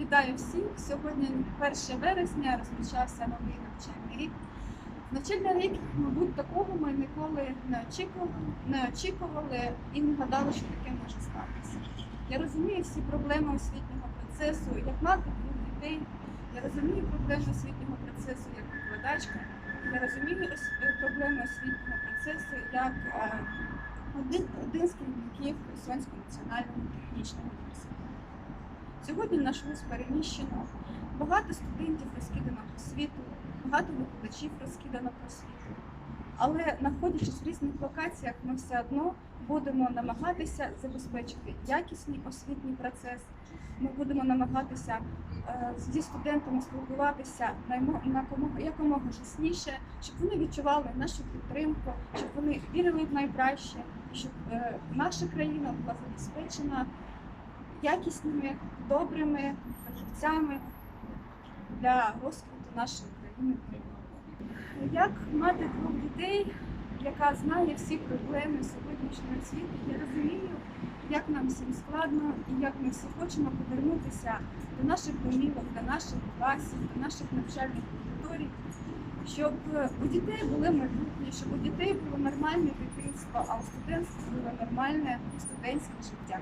Вітаю всіх! Сьогодні 1 вересня розпочався новий навчальний рік. Навчальний рік, мабуть, такого ми ніколи не очікували, не очікували і не гадали, що таке може статися. Я розумію всі проблеми освітнього процесу, як мати двох дітей. Я розумію проблеми освітнього процесу як викладачка. Я розумію проблеми освітнього процесу як е, один, один з керівників Херсонського національного технічного. Сьогодні наш вуз переміщено. Багато студентів розкидано по світу, багато викладачів розкидано по світу. Але знаходячись в різних локаціях, ми все одно будемо намагатися забезпечити якісний освітній процес. Ми будемо намагатися е, зі студентами спілкуватися якомога, чесніше, щоб вони відчували нашу підтримку, щоб вони вірили в найкраще, щоб е, наша країна була забезпечена якісними, добрими фахівцями для розквіту нашої країни. Як мати двох дітей, яка знає всі проблеми сьогоднішнього світу, я розумію, як нам всім складно і як ми всі хочемо повернутися до наших домівок, до наших класів, до наших навчальних аудиторій, щоб у дітей були майбутнє, щоб у дітей було нормальне дитинство, а у студентів було нормальне студентське життя.